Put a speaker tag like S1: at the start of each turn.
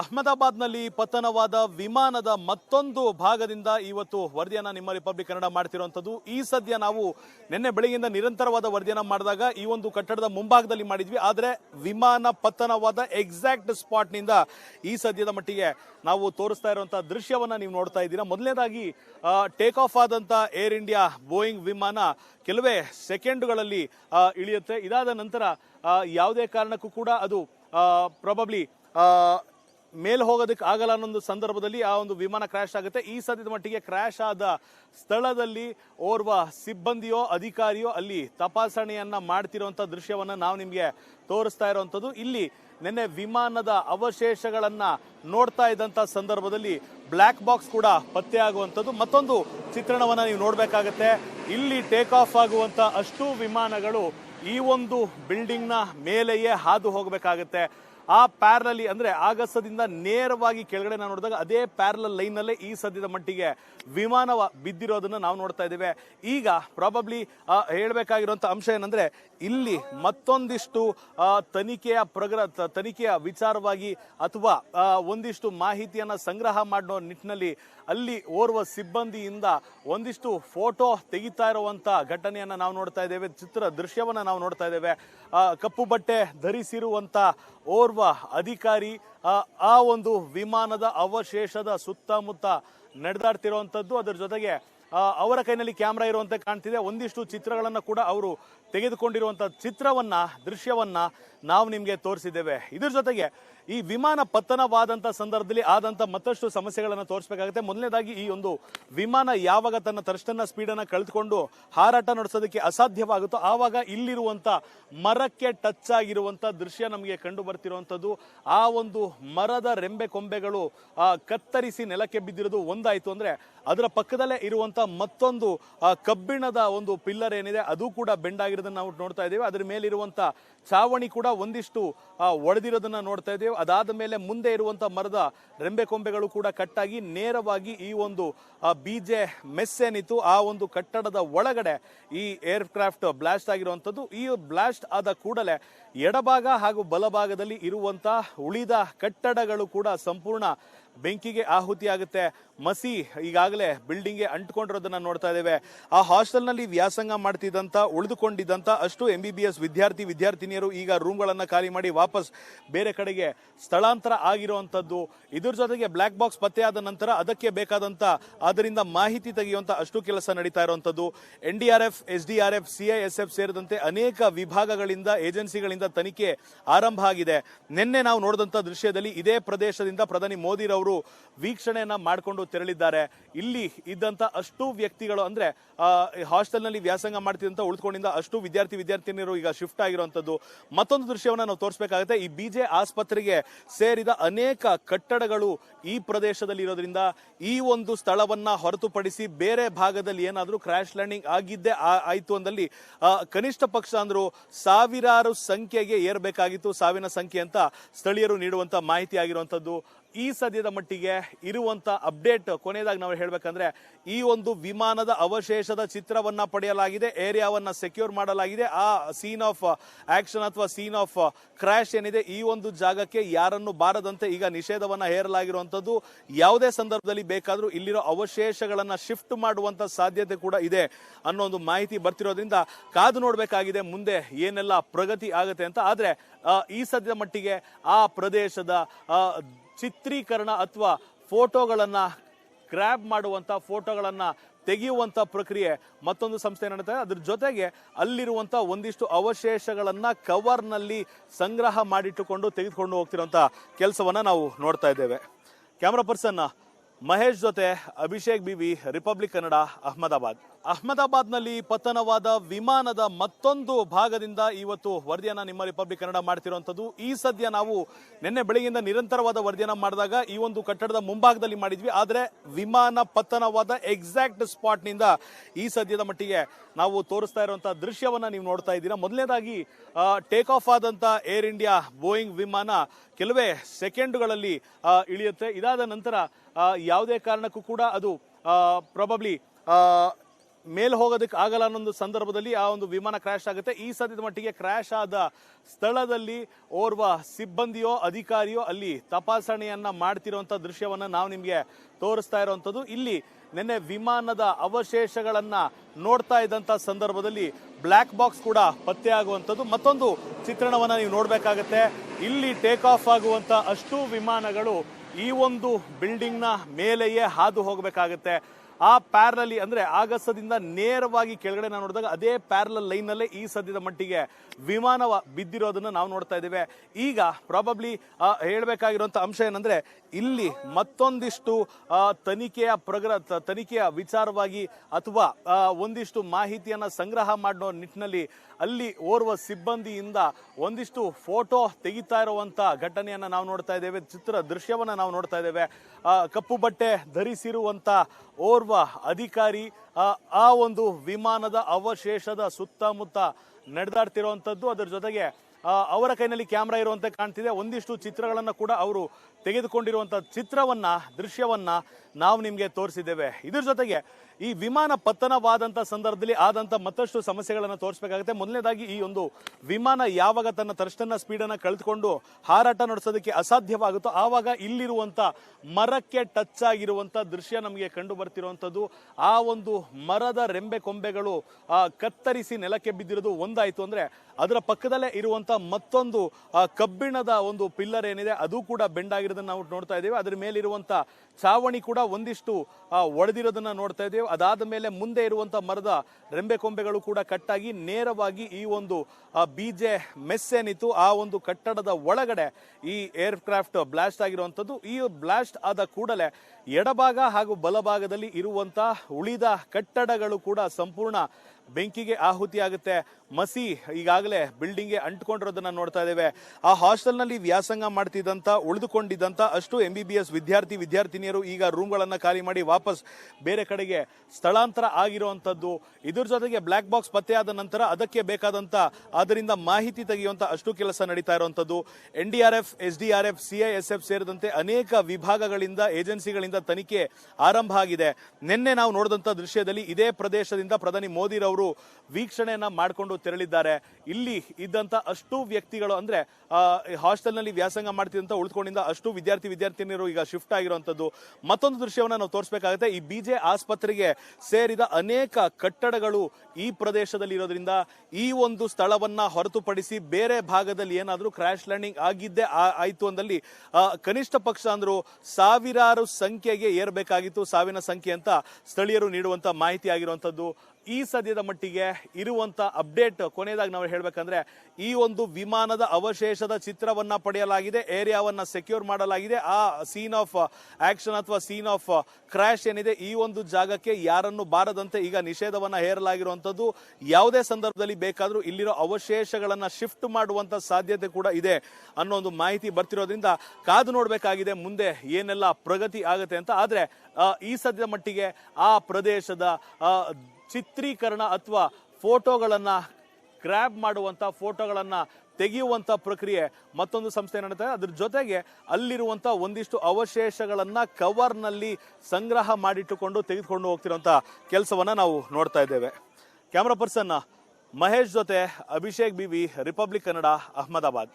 S1: ಅಹಮದಾಬಾದ್ನಲ್ಲಿ ಪತನವಾದ ವಿಮಾನದ ಮತ್ತೊಂದು ಭಾಗದಿಂದ ಇವತ್ತು ವರದಿಯನ್ನು ನಿಮ್ಮ ರಿಪಬ್ಲಿಕ್ ಕನ್ನಡ ಮಾಡ್ತಿರುವಂಥದ್ದು ಈ ಸದ್ಯ ನಾವು ನಿನ್ನೆ ಬೆಳಗ್ಗೆಯಿಂದ ನಿರಂತರವಾದ ವರದಿಯನ್ನು ಮಾಡಿದಾಗ ಈ ಒಂದು ಕಟ್ಟಡದ ಮುಂಭಾಗದಲ್ಲಿ ಮಾಡಿದ್ವಿ. ಆದರೆ ವಿಮಾನ ಪತನವಾದ ಎಕ್ಸಾಕ್ಟ್ ಸ್ಪಾಟ್ನಿಂದ ಈ ಸದ್ಯದ ಮಟ್ಟಿಗೆ ನಾವು ತೋರಿಸ್ತಾ ಇರುವಂಥ ದೃಶ್ಯವನ್ನು ನೀವು ನೋಡ್ತಾ ಇದ್ದೀರಾ. ಮೊದಲನೇದಾಗಿ ಟೇಕ್ ಆಫ್ ಆದಂಥ ಏರ್ ಇಂಡಿಯಾ ಬೋಯಿಂಗ್ ವಿಮಾನ ಕೆಲವೇ ಸೆಕೆಂಡ್ಗಳಲ್ಲಿ ಇಳಿಯುತ್ತೆ. ಇದಾದ ನಂತರ ಯಾವುದೇ ಕಾರಣಕ್ಕೂ ಕೂಡ ಅದು ಪ್ರಾಬಬ್ಲಿ ಮೇಲ್ ಹೋಗೋದಕ್ಕೆ ಆಗಲ್ಲ ಅನ್ನೊಂದು ಸಂದರ್ಭದಲ್ಲಿ ಆ ಒಂದು ವಿಮಾನ ಕ್ರ್ಯಾಶ್ ಆಗುತ್ತೆ. ಈ ಸದ್ಯದ ಮಟ್ಟಿಗೆ ಕ್ರ್ಯಾಶ್ ಆದ ಸ್ಥಳದಲ್ಲಿ ಓರ್ವ ಸಿಬ್ಬಂದಿಯೋ, ಅಧಿಕಾರಿಯೋ ಅಲ್ಲಿ ತಪಾಸಣೆಯನ್ನ ಮಾಡ್ತಿರುವಂತ ದೃಶ್ಯವನ್ನ ನಾವು ನಿಮಗೆ ತೋರಿಸ್ತಾ ಇರುವಂತದ್ದು ಇಲ್ಲಿ ನಿನ್ನೆ ವಿಮಾನದ ಅವಶೇಷಗಳನ್ನ ನೋಡ್ತಾ ಇದ್ದಂತ ಸಂದರ್ಭದಲ್ಲಿ ಬ್ಲ್ಯಾಕ್ ಬಾಕ್ಸ್ ಕೂಡ ಪತ್ತೆ ಆಗುವಂಥದ್ದು. ಮತ್ತೊಂದು ಚಿತ್ರಣವನ್ನ ನೀವು ನೋಡ್ಬೇಕಾಗತ್ತೆ. ಇಲ್ಲಿ ಟೇಕ್ ಆಫ್ ಆಗುವಂತ ಅಷ್ಟು ವಿಮಾನಗಳು ಈ ಒಂದು ಬಿಲ್ಡಿಂಗ್ನ ಮೇಲೆಯೇ ಹಾದು ಹೋಗಬೇಕಾಗತ್ತೆ. ಆ ಪ್ಯಾರಲಲ್ಲಿ ಅಂದ್ರೆ ಆಗಸದಿಂದ ನೇರವಾಗಿ ಕೆಳಗಡೆ ನಾವು ನೋಡಿದಾಗ ಅದೇ ಪ್ಯಾರಲಲ್ ಲೈನ್ ನಲ್ಲೇ ಈ ಸದ್ಯದ ಮಟ್ಟಿಗೆ ವಿಮಾನ ಬಿದ್ದಿರೋದನ್ನ ನಾವು ನೋಡ್ತಾ ಇದ್ದೇವೆ. ಈಗ ಪ್ರಾಬಬ್ಲಿ ಹೇಳಬೇಕಾಗಿರುವಂತ ಅಂಶ ಏನಂದ್ರೆ ಇಲ್ಲಿ ಮತ್ತೊಂದಿಷ್ಟು ತನಿಖೆಯ ಪ್ರಗ್ರ ತನಿಖೆಯ ವಿಚಾರವಾಗಿ ಅಥವಾ ಒಂದಿಷ್ಟು ಮಾಹಿತಿಯನ್ನ ಸಂಗ್ರಹ ಮಾಡೋ ನಿಟ್ಟಿನಲ್ಲಿ ಅಲ್ಲಿ ಓರ್ವ ಸಿಬ್ಬಂದಿಯಿಂದ ಒಂದಿಷ್ಟು ಫೋಟೋ ತೆಗಿತಾ ಇರುವಂತ ಘಟನೆಯನ್ನ ನಾವು ನೋಡ್ತಾ ಇದ್ದೇವೆ ಚಿತ್ರ ದೃಶ್ಯವನ್ನ ನಾವು ನೋಡ್ತಾ ಇದ್ದೇವೆ. ಕಪ್ಪು ಬಟ್ಟೆ ಧರಿಸಿರುವಂತ ಓರ್ವ ಅಧಿಕಾರಿ ಆ, ಆ ಒಂದು ವಿಮಾನದ ಅವಶೇಷದ ಸುತ್ತಮುತ್ತ ನಡೆದಾಡ್ತಿರುವಂಥದ್ದು ಅದರ ಜೊತೆಗೆ ಅವರ ಕೈನಲ್ಲಿ ಕ್ಯಾಮ್ರಾ ಇರುವಂತೆ ಕಾಣ್ತಿದೆ. ಒಂದಿಷ್ಟು ಚಿತ್ರಗಳನ್ನ ಕೂಡ ಅವರು ತೆಗೆದುಕೊಂಡಿರುವಂತ ಚಿತ್ರವನ್ನ, ದೃಶ್ಯವನ್ನ ನಾವು ನಿಮಗೆ ತೋರಿಸಿದ್ದೇವೆ. ಇದ್ರ ಜೊತೆಗೆ ಈ ವಿಮಾನ ಪತನವಾದಂಥ ಸಂದರ್ಭದಲ್ಲಿ ಆದಂಥ ಮತ್ತಷ್ಟು ಸಮಸ್ಯೆಗಳನ್ನು ತೋರಿಸಬೇಕಾಗುತ್ತೆ. ಮೊದಲನೇದಾಗಿ ಈ ಒಂದು ವಿಮಾನ ಯಾವಾಗ ತನ್ನ ತರ್ಷ್ಟನ್ನ, ಸ್ಪೀಡನ್ನು ಕಳೆದುಕೊಂಡು ಹಾರಾಟ ನಡೆಸೋದಕ್ಕೆ ಅಸಾಧ್ಯವಾಗುತ್ತೋ ಆವಾಗ ಇಲ್ಲಿರುವಂತ ಮರಕ್ಕೆ ಟಚ್ ಆಗಿರುವಂಥ ದೃಶ್ಯ ನಮಗೆ ಕಂಡು ಬರ್ತಿರುವಂಥದ್ದು ಆ ಒಂದು ಮರದ ರೆಂಬೆ ಕೊಂಬೆಗಳು ಕತ್ತರಿಸಿ ನೆಲಕ್ಕೆ ಬಿದ್ದಿರೋದು ಒಂದಾಯಿತು ಅಂದರೆ ಅದರ ಪಕ್ಕದಲ್ಲೇ ಇರುವಂಥ ಮತ್ತೊಂದು ಕಬ್ಬಿಣದ ಒಂದು ಪಿಲ್ಲರ್ ಏನಿದೆ, ಅದು ಕೂಡ ಬೆಂಡ್ ಆಗಿರೋದನ್ನ ನಾವು ನೋಡ್ತಾ ಇದ್ದೇವೆ. ಅದರ ಮೇಲಿರುವಂತ ಚಾವಣಿ ಕೂಡ ಒಂದಿಷ್ಟು ಒಡೆದಿರೋದನ್ನ ನೋಡ್ತಾ ಇದ್ದೇವೆ. ಅದಾದ ಮೇಲೆ ಮುಂದೆ ಇರುವಂತ ಮರದ ರೆಂಬೆ ಕೊಂಬೆಗಳು ಕೂಡ ಕಟ್ಟಾಗಿ ನೇರವಾಗಿ ಈ ಒಂದು ಬಿಜೆ ಮೆಸ್ ಏನಿತ್ತು, ಆ ಒಂದು ಕಟ್ಟಡದ ಒಳಗಡೆ ಈ ಏರ್ಕ್ರಾಫ್ಟ್ ಬ್ಲಾಸ್ಟ್ ಆಗಿರುವಂಥದ್ದು. ಈ ಬ್ಲಾಸ್ಟ್ ಆದ ಕೂಡಲೇ ಎಡಭಾಗ ಹಾಗೂ ಬಲಭಾಗದಲ್ಲಿ ಇರುವಂತ ಉಳಿದ ಕಟ್ಟಡಗಳು ಕೂಡ ಸಂಪೂರ್ಣ ಬೆಂಕಿಗೆ ಆಹುತಿಯಾಗುತ್ತೆ. ಮಸಿ ಈಗಾಗಲೇ ಬಿಲ್ಡಿಂಗ್ಗೆ ಅಂಟ್ಕೊಂಡಿರೋದನ್ನ ನೋಡ್ತಾ ಇದ್ದೇವೆ. ಆ ಹಾಸ್ಟೆಲ್ನಲ್ಲಿ ವ್ಯಾಸಂಗ ಮಾಡ್ತಿದ್ದಂಥ ಉಳಿದುಕೊಂಡಿದ್ದಂತ ಅಷ್ಟು ಎಂ ಬಿ ಬಿ ಎಸ್ ವಿದ್ಯಾರ್ಥಿ ವಿದ್ಯಾರ್ಥಿನಿಯರು ಈಗ ರೂಮ್ಗಳನ್ನು ಖಾಲಿ ಮಾಡಿ ವಾಪಸ್ ಬೇರೆ ಕಡೆಗೆ ಸ್ಥಳಾಂತರ ಆಗಿರುವಂಥದ್ದು. ಇದ್ರ ಜೊತೆಗೆ ಬ್ಲ್ಯಾಕ್ ಬಾಕ್ಸ್ ಪತ್ತೆಯಾದ ನಂತರ ಅದಕ್ಕೆ ಬೇಕಾದಂಥ ಅದರಿಂದ ಮಾಹಿತಿ ತೆಗೆಯುವಂಥ ಅಷ್ಟು ಕೆಲಸ ನಡೀತಾ ಇರುವಂಥದ್ದು. N D R F, S D R F, C I S F ಸೇರಿದಂತೆ ಅನೇಕ ವಿಭಾಗಗಳಿಂದ, ಏಜೆನ್ಸಿಗಳಿಂದ ತನಿಖೆ ಆರಂಭ ಆಗಿದೆ. ನಿನ್ನೆ ನಾವು ನೋಡಿದಂಥ ದೃಶ್ಯದಲ್ಲಿ ಇದೇ ಪ್ರದೇಶದಿಂದ ಪ್ರಧಾನಿ ಮೋದಿರವರು ವೀಕ್ಷಣೆಯನ್ನು ಮಾಡಿಕೊಂಡು ತೆರಳಿದ್ದಾರೆ. ಇಲ್ಲಿ ಇದ್ದಂಥ ಅಷ್ಟು ವ್ಯಕ್ತಿಗಳು ಅಂದರೆ ಹಾಸ್ಟೆಲ್ನಲ್ಲಿ ವ್ಯಾಸಂಗ ಮಾಡ್ತಿದ್ದಂಥ ಉಳಿದುಕೊಂಡಿದ್ದ ಅಷ್ಟು ವಿದ್ಯಾರ್ಥಿ, ವಿದ್ಯಾರ್ಥಿನಿಯರು ಈಗ ಶಿಫ್ಟ್ ಆಗಿರುವಂತದ್ದು ಮತ್ತೊಂದು ದೃಶ್ಯವನ್ನ ನಾವು ತೋರಿಸಬೇಕಾಗುತ್ತೆ. ಈ ಬಿಜೆ ಆಸ್ಪತ್ರೆಗೆ ಸೇರಿದ ಅನೇಕ ಕಟ್ಟಡಗಳು ಈ ಪ್ರದೇಶದಲ್ಲಿ ಇರೋದ್ರಿಂದ ಈ ಒಂದು ಸ್ಥಳವನ್ನ ಹೊರತುಪಡಿಸಿ ಬೇರೆ ಭಾಗದಲ್ಲಿ ಏನಾದರೂ ಕ್ರ್ಯಾಶ್ ಲ್ಯಾಂಡಿಂಗ್ ಆಗಿದ್ದೇ ಆಯ್ತು ಅಂದಲ್ಲಿ ಕನಿಷ್ಠ ಪಕ್ಷ ಅಂದ್ರು ಸಾವಿರಾರು ಸಂಖ್ಯೆಗೆ ಏರ್ಬೇಕಾಗಿತ್ತು. ಸಾವಿನ ಸಂಖ್ಯೆ ಅಂತ ಸ್ಥಳೀಯರು ನೀಡುವಂತ ಮಾಹಿತಿ ಆಗಿರುವಂತದ್ದು. ಈ ಸದ್ಯದ ಮಟ್ಟಿಗೆ ಇರುವಂತ ಅಪ್ಡೇಟ್ ಕೊನೆಯದಾಗಿ ನಾವು ಹೇಳಬೇಕಂದ್ರೆ ಈ ಒಂದು ವಿಮಾನದ ಅವಶೇಷದ ಚಿತ್ರವನ್ನ ಪಡೆಯಲಾಗಿದೆ, ಏರಿಯಾವನ್ನ ಸೆಕ್ಯೂರ್ ಮಾಡಲಾಗಿದೆ. ಆ ಸೀನ್ ಆಫ್ ಆಕ್ಷನ್ ಅಥವಾ ಸೀನ್ ಆಫ್ ಕ್ರಾಶ್ ಏನಿದೆ, ಈ ಒಂದು ಜಾಗಕ್ಕೆ ಯಾರನ್ನು ಬಾರದಂತೆ ಈಗ ನಿಷೇಧವನ್ನ ಹೇರಲಾಗಿರುವಂತದ್ದು ಯಾವುದೇ ಸಂದರ್ಭದಲ್ಲಿ ಬೇಕಾದರೂ ಇಲ್ಲಿರೋ ಅವಶೇಷಗಳನ್ನ ಶಿಫ್ಟ್ ಮಾಡುವಂತ ಸಾಧ್ಯತೆ ಕೂಡ ಇದೆ ಅನ್ನೋ ಒಂದು ಮಾಹಿತಿ ಬರ್ತಿರೋದ್ರಿಂದ ಕಾದು ನೋಡಬೇಕಾಗಿದೆ, ಮುಂದೆ ಏನೆಲ್ಲ ಪ್ರಗತಿ ಆಗುತ್ತೆ ಅಂತ. ಆದ್ರೆ ಈ ಸದ್ಯದ ಮಟ್ಟಿಗೆ ಆ ಪ್ರದೇಶದ ಚಿತ್ರೀಕರಣ ಅಥವಾ ಫೋಟೋಗಳನ್ನು ಗ್ರ್ಯಾಬ್ ಮಾಡುವಂಥ ಫೋಟೋಗಳನ್ನು ತೆಗೆಯುವಂಥ ಪ್ರಕ್ರಿಯೆ ಮತ್ತೊಂದು ಸಂಸ್ಥೆ ನಡೀತಾ ಇದೆ ಅದ್ರ ಜೊತೆಗೆ ಅಲ್ಲಿರುವಂಥ ಒಂದಿಷ್ಟು ಅವಶೇಷಗಳನ್ನು ಕವರ್ನಲ್ಲಿ ಸಂಗ್ರಹ ಮಾಡಿಟ್ಟುಕೊಂಡು ತೆಗೆದುಕೊಂಡು ಹೋಗ್ತಿರುವಂತ ಕೆಲಸವನ್ನು ನಾವು ನೋಡ್ತಾ ಇದ್ದೇವೆ. ಕ್ಯಾಮ್ರಾ ಪರ್ಸನ್ ಮಹೇಶ್ ಜೊತೆ Abhishek B V Republic Kannada, Ahmedabad. ಅಹಮದಾಬಾದ್ನಲ್ಲಿ ಪತನವಾದ ವಿಮಾನದ ಮತ್ತೊಂದು ಭಾಗದಿಂದ ಇವತ್ತು ವರದಿಯನ್ನು ನಿಮ್ಮ ರಿಪಬ್ಲಿಕ್ ಕನ್ನಡ ಮಾಡ್ತಿರುವಂಥದ್ದು. ಈ ಸದ್ಯ ನಾವು ನಿನ್ನೆ ಬೆಳಗ್ಗೆಯಿಂದ ನಿರಂತರವಾದ ವರದಿಯನ್ನು ಮಾಡಿದಾಗ ಈ ಒಂದು ಕಟ್ಟಡದ ಮುಂಭಾಗದಲ್ಲಿ ಮಾಡಿದ್ವಿ. ಆದರೆ ವಿಮಾನ ಪತನವಾದ ಎಕ್ಸಾಕ್ಟ್ ಸ್ಪಾಟ್ನಿಂದ ಈ ಸದ್ಯದ ಮಟ್ಟಿಗೆ ನಾವು ತೋರಿಸ್ತಾ ಇರುವಂಥ ದೃಶ್ಯವನ್ನು ನೀವು ನೋಡ್ತಾ ಇದ್ದೀರಾ. ಮೊದಲನೇದಾಗಿ ಟೇಕ್ ಆಫ್ ಆದಂಥ ಏರ್ ಇಂಡಿಯಾ ಬೋಯಿಂಗ್ ವಿಮಾನ ಕೆಲವೇ ಸೆಕೆಂಡ್ಗಳಲ್ಲಿ ಇಳಿಯುತ್ತೆ. ಇದಾದ ನಂತರ ಯಾವುದೇ ಕಾರಣಕ್ಕೂ ಕೂಡ ಅದು ಪ್ರಾಬಬ್ಲಿ ಮೇಲ್ ಹೋಗೋದಕ್ಕೆ ಆಗಲ್ಲ ಅನ್ನೋ ಒಂದು ಸಂದರ್ಭದಲ್ಲಿ ಆ ಒಂದು ವಿಮಾನ ಕ್ರ್ಯಾಶ್ ಆಗುತ್ತೆ. ಈ ಸದ್ಯದ ಮಟ್ಟಿಗೆ ಕ್ರ್ಯಾಶ್ ಆದ ಸ್ಥಳದಲ್ಲಿ ಓರ್ವ ಸಿಬ್ಬಂದಿಯೋ, ಅಧಿಕಾರಿಯೋ ಅಲ್ಲಿ ತಪಾಸಣೆಯನ್ನ ಮಾಡ್ತಿರುವಂತ ದೃಶ್ಯವನ್ನ ನಾವು ನಿಮಗೆ ತೋರಿಸ್ತಾ ಇರುವಂತದ್ದು ಇಲ್ಲಿ ನಿನ್ನೆ ವಿಮಾನದ ಅವಶೇಷಗಳನ್ನ ನೋಡ್ತಾ ಇದ್ದಂತ ಸಂದರ್ಭದಲ್ಲಿ ಬ್ಲ್ಯಾಕ್ ಬಾಕ್ಸ್ ಕೂಡ ಪತ್ತೆ ಆಗುವಂಥದ್ದು. ಮತ್ತೊಂದು ಚಿತ್ರಣವನ್ನ ನೀವು ನೋಡ್ಬೇಕಾಗತ್ತೆ. ಇಲ್ಲಿ ಟೇಕ್ ಆಫ್ ಆಗುವಂತ ಅಷ್ಟು ವಿಮಾನಗಳು ಈ ಒಂದು ಬಿಲ್ಡಿಂಗ್ನ ಮೇಲೆಯೇ ಹಾದು ಹೋಗಬೇಕಾಗತ್ತೆ. ಆ ಪ್ಯಾರಲಲ್ಲಿ ಅಂದ್ರೆ ಆಗಸದಿಂದ ನೇರವಾಗಿ ಕೆಳಗಡೆ ನಾವು ನೋಡಿದಾಗ ಅದೇ ಪ್ಯಾರಲಲ್ ಲೈನ್ ನಲ್ಲೇ ಈ ಸದ್ಯದ ಮಟ್ಟಿಗೆ ವಿಮಾನ ಬಿದ್ದಿರೋದನ್ನ ನಾವು ನೋಡ್ತಾ ಇದ್ದೇವೆ. ಈಗ ಪ್ರಾಬಬ್ಲಿ ಹೇಳಬೇಕಾಗಿರುವಂತ ಅಂಶ ಏನಂದ್ರೆ ಇಲ್ಲಿ ಮತ್ತೊಂದಿಷ್ಟು ತನಿಖೆಯ ಪ್ರಗ್ರ ತನಿಖೆಯ ವಿಚಾರವಾಗಿ ಅಥವಾ ಒಂದಿಷ್ಟು ಮಾಹಿತಿಯನ್ನ ಸಂಗ್ರಹ ಮಾಡೋ ನಿಟ್ಟಿನಲ್ಲಿ ಅಲ್ಲಿ ಓರ್ವ ಸಿಬ್ಬಂದಿಯಿಂದ ಒಂದಿಷ್ಟು ಫೋಟೋ ತೆಗಿತಾ ಇರುವಂತ ಘಟನೆಯನ್ನ ನಾವು ನೋಡ್ತಾ ಇದ್ದೇವೆ. ಚಿತ್ರ ದೃಶ್ಯವನ್ನ ನಾವು ನೋಡ್ತಾ ಇದ್ದೇವೆ. ಕಪ್ಪು ಬಟ್ಟೆ ಧರಿಸಿರುವಂತ ಓರ್ವ ಅಧಿಕಾರಿ ಆ, ಆ ಒಂದು ವಿಮಾನದ ಅವಶೇಷದ ಸುತ್ತಮುತ್ತ ನಡೆದಾಡ್ತಿರುವಂಥದ್ದು ಅದರ ಜೊತೆಗೆ ಅವರ ಕೈನಲ್ಲಿ ಕ್ಯಾಮ್ರಾ ಇರುವಂತೆ ಕಾಣ್ತಿದೆ. ಒಂದಿಷ್ಟು ಚಿತ್ರಗಳನ್ನ ಕೂಡ ಅವರು ತೆಗೆದುಕೊಂಡಿರುವಂತ ಚಿತ್ರವನ್ನ, ದೃಶ್ಯವನ್ನು ನಾವು ನಿಮಗೆ ತೋರಿಸಿದ್ದೇವೆ. ಇದ್ರ ಜೊತೆಗೆ ಈ ವಿಮಾನ ಪತನವಾದಂಥ ಸಂದರ್ಭದಲ್ಲಿ ಆದಂಥ ಮತ್ತಷ್ಟು ಸಮಸ್ಯೆಗಳನ್ನು ತೋರಿಸಬೇಕಾಗುತ್ತೆ. ಮೊದಲನೇದಾಗಿ ಈ ಒಂದು ವಿಮಾನ ಯಾವಾಗ ತನ್ನ ತರ್ಷ್ಟನ್ನ, ಸ್ಪೀಡನ್ನು ಕಳೆದುಕೊಂಡು ಹಾರಾಟ ನಡೆಸೋದಕ್ಕೆ ಅಸಾಧ್ಯವಾಗುತ್ತೋ ಆವಾಗ ಇಲ್ಲಿರುವಂತ ಮರಕ್ಕೆ ಟಚ್ ಆಗಿರುವಂಥ ದೃಶ್ಯ ನಮಗೆ ಕಂಡು ಬರ್ತಿರುವಂಥದ್ದು ಆ ಒಂದು ಮರದ ರೆಂಬೆ ಕೊಂಬೆಗಳು ಕತ್ತರಿಸಿ ನೆಲಕ್ಕೆ ಬಿದ್ದಿರೋದು ಒಂದಾಯಿತು ಅಂದರೆ ಅದರ ಪಕ್ಕದಲ್ಲೇ ಇರುವಂಥ ಮತ್ತೊಂದು ಕಬ್ಬಿಣದ ಒಂದು ಪಿಲ್ಲರ್ ಏನಿದೆ, ಅದು ಕೂಡ ಬೆಂಡ್ ನಾವು ನೋಡ್ತಾ ಇದ್ದೇವೆ. ಅದ್ರ ಮೇಲಿರುವಂತ ಚಾವಣಿ ಕೂಡ ಒಂದಿಷ್ಟು ಒಡೆದಿರೋದನ್ನ ನೋಡ್ತಾ ಇದ್ದೇವೆ. ಅದಾದ ಮೇಲೆ ಮುಂದೆ ಇರುವಂತ ಮರದ ರೆಂಬೆ ಕೊಂಬೆಗಳು ಕೂಡ ಕಟ್ಟಾಗಿ ನೇರವಾಗಿ ಈ ಒಂದು ಬಿಜೆ ಮೆಸ್ ಏನಿತ್ತು, ಆ ಒಂದು ಕಟ್ಟಡದ ಒಳಗಡೆ ಈ ಏರ್ಕ್ರಾಫ್ಟ್ ಬ್ಲಾಸ್ಟ್ ಆಗಿರುವಂಥದ್ದು. ಈ ಬ್ಲಾಸ್ಟ್ ಆದ ಕೂಡಲೇ ಎಡಭಾಗ ಹಾಗೂ ಬಲಭಾಗದಲ್ಲಿ ಇರುವಂತ ಉಳಿದ ಕಟ್ಟಡಗಳು ಕೂಡ ಸಂಪೂರ್ಣ ಬೆಂಕಿಗೆ ಆಹುತಿಯಾಗುತ್ತೆ ಮಸಿ ಈಗಾಗಲೇ ಬಿಲ್ಡಿಂಗ್ಗೆ ಅಂಟ್ಕೊಂಡಿರೋದನ್ನ ನೋಡ್ತಾ ಇದ್ದೇವೆ. ಆ ಹಾಸ್ಟೆಲ್ನಲ್ಲಿ ವ್ಯಾಸಂಗ ಮಾಡ್ತಿದ್ದಂಥ ಉಳಿದುಕೊಂಡಿದ್ದಂತ ಅಷ್ಟು ಎಂ ಬಿ ಬಿ ಎಸ್ ವಿದ್ಯಾರ್ಥಿ, ವಿದ್ಯಾರ್ಥಿನಿಯರು ಈಗ ರೂಮ್ಗಳನ್ನು ಖಾಲಿ ಮಾಡಿ ವಾಪಸ್ ಬೇರೆ ಕಡೆಗೆ ಸ್ಥಳಾಂತರ ಆಗಿರುವಂತದ್ದು ಇದ್ರ ಜೊತೆಗೆ ಬ್ಲಾಕ್ ಬಾಕ್ಸ್ ಪತ್ತೆಯಾದ ನಂತರ ಅದಕ್ಕೆ ಬೇಕಾದಂತ, ಅದರಿಂದ ಮಾಹಿತಿ ತೆಗೆಯುವಂಥ ಅಷ್ಟು ಕೆಲಸ ನಡೀತಾ ಇರುವಂಥದ್ದು N D R F S D R F CISF ಸೇರಿದಂತೆ ಅನೇಕ ವಿಭಾಗಗಳಿಂದ, ಏಜೆನ್ಸಿಗಳಿಂದ ತನಿಖೆ ಆರಂಭ ಆಗಿದೆ. ನಿನ್ನೆ ನಾವು ನೋಡಿದಂತ ದೃಶ್ಯದಲ್ಲಿ ಇದೇ ಪ್ರದೇಶದಿಂದ ಪ್ರಧಾನಿ ಮೋದಿರವರು ವೀಕ್ಷಣೆಯನ್ನ ಮಾಡಿಕೊಂಡು ತೆರಳಿದ್ದಾರೆ. ಇಲ್ಲಿ ಇದ್ದಂತ ಅಷ್ಟು ವ್ಯಕ್ತಿಗಳು ಅಂದ್ರೆ ಹಾಸ್ಟೆಲ್ನಲ್ಲಿ ವ್ಯಾಸಂಗ ಮಾಡ್ತಿದ್ದಂತ ಉಳಿದುಕೊಂಡಿದ್ದ ಅಷ್ಟು ವಿದ್ಯಾರ್ಥಿ, ವಿದ್ಯಾರ್ಥಿನಿಯರು ಈಗ ಶಿಫ್ಟ್ ಆಗಿರುವಂತದ್ದು. ಮತ್ತೊಂದು ದೃಶ್ಯವನ್ನ ನಾವು ತೋರಿಸಬೇಕಾಗುತ್ತೆ. ಈ ಬಿಜೆ ಆಸ್ಪತ್ರೆಗೆ ಸೇರಿದ ಅನೇಕ ಕಟ್ಟಡಗಳು ಈ ಪ್ರದೇಶದಲ್ಲಿ ಇರೋದ್ರಿಂದ ಈ ಒಂದು ಸ್ಥಳವನ್ನ ಹೊರತುಪಡಿಸಿ ಬೇರೆ ಭಾಗದಲ್ಲಿ ಏನಾದರೂ ಕ್ರಾಶ್ ಲ್ಯಾಂಡಿಂಗ್ ಆಗಿದ್ದೇ ಆಯಿತು ಅಂದಲ್ಲಿ ಕನಿಷ್ಠ ಪಕ್ಷ ಅಂದ್ರು ಸಾವಿರಾರು ಸಂಖ್ಯೆಗೆ ಏರಬೇಕಾಗಿತ್ತು. ಸಾವಿನ ಸಂಖ್ಯೆ ಅಂತ ಸ್ಥಳೀಯರು ನೀಡುವಂತ ಮಾಹಿತಿ ಆಗಿರುವಂತದ್ದು. ಈ ಸದ್ಯದ ಮಟ್ಟಿಗೆ ಇರುವಂತ ಅಪ್ಡೇಟ್ ಕೊನೆಯದಾಗಿ ನಾವು ಹೇಳಬೇಕಂದ್ರೆ ಈ ಒಂದು ವಿಮಾನದ ಅವಶೇಷದ ಚಿತ್ರವನ್ನ ಪಡೆಯಲಾಗಿದೆ, ಏರಿಯಾವನ್ನ ಸೆಕ್ಯೂರ್ ಮಾಡಲಾಗಿದೆ. ಆ ಸೀನ್ ಆಫ್ ಆಕ್ಷನ್ ಅಥವಾ ಸೀನ್ ಆಫ್ ಕ್ರಾಶ್ ಏನಿದೆ, ಈ ಒಂದು ಜಾಗಕ್ಕೆ ಯಾರನ್ನು ಬಾರದಂತೆ ಈಗ ನಿಷೇಧವನ್ನ ಹೇರಲಾಗಿರುವಂತದ್ದು ಯಾವುದೇ ಸಂದರ್ಭದಲ್ಲಿ ಬೇಕಾದರೂ ಇಲ್ಲಿರೋ ಅವಶೇಷಗಳನ್ನ ಶಿಫ್ಟ್ ಮಾಡುವಂತ ಸಾಧ್ಯತೆ ಕೂಡ ಇದೆ ಅನ್ನೋ ಒಂದು ಮಾಹಿತಿ ಬರ್ತಿರೋದ್ರಿಂದ ಕಾದು ನೋಡಬೇಕಾಗಿದೆ ಮುಂದೆ ಏನೆಲ್ಲ ಪ್ರಗತಿ ಆಗುತ್ತೆ ಅಂತ. ಆದ್ರೆ ಈ ಸದ್ಯದ ಮಟ್ಟಿಗೆ ಆ ಪ್ರದೇಶದ ಚಿತ್ರೀಕರಣ ಅಥವಾ ಫೋಟೋಗಳನ್ನು ಗ್ರ್ಯಾಬ್ ಮಾಡುವಂಥ ಫೋಟೋಗಳನ್ನು ತೆಗೆಯುವಂಥ ಪ್ರಕ್ರಿಯೆ ಮತ್ತೊಂದು ಸಂಸ್ಥೆ ನಡೀತದೆ ಅದ್ರ ಜೊತೆಗೆ ಅಲ್ಲಿರುವಂಥ ಒಂದಿಷ್ಟು ಅವಶೇಷಗಳನ್ನು ಕವರ್ನಲ್ಲಿ ಸಂಗ್ರಹ ಮಾಡಿಟ್ಟುಕೊಂಡು ತೆಗೆದುಕೊಂಡು ಹೋಗ್ತಿರೋಂಥ ಕೆಲಸವನ್ನು ನಾವು ನೋಡ್ತಾ ಇದ್ದೇವೆ. ಕ್ಯಾಮ್ರಾ ಪರ್ಸನ್ ಮಹೇಶ್ ಜೊತೆ Abhishek B V Republic Kannada, Ahmedabad.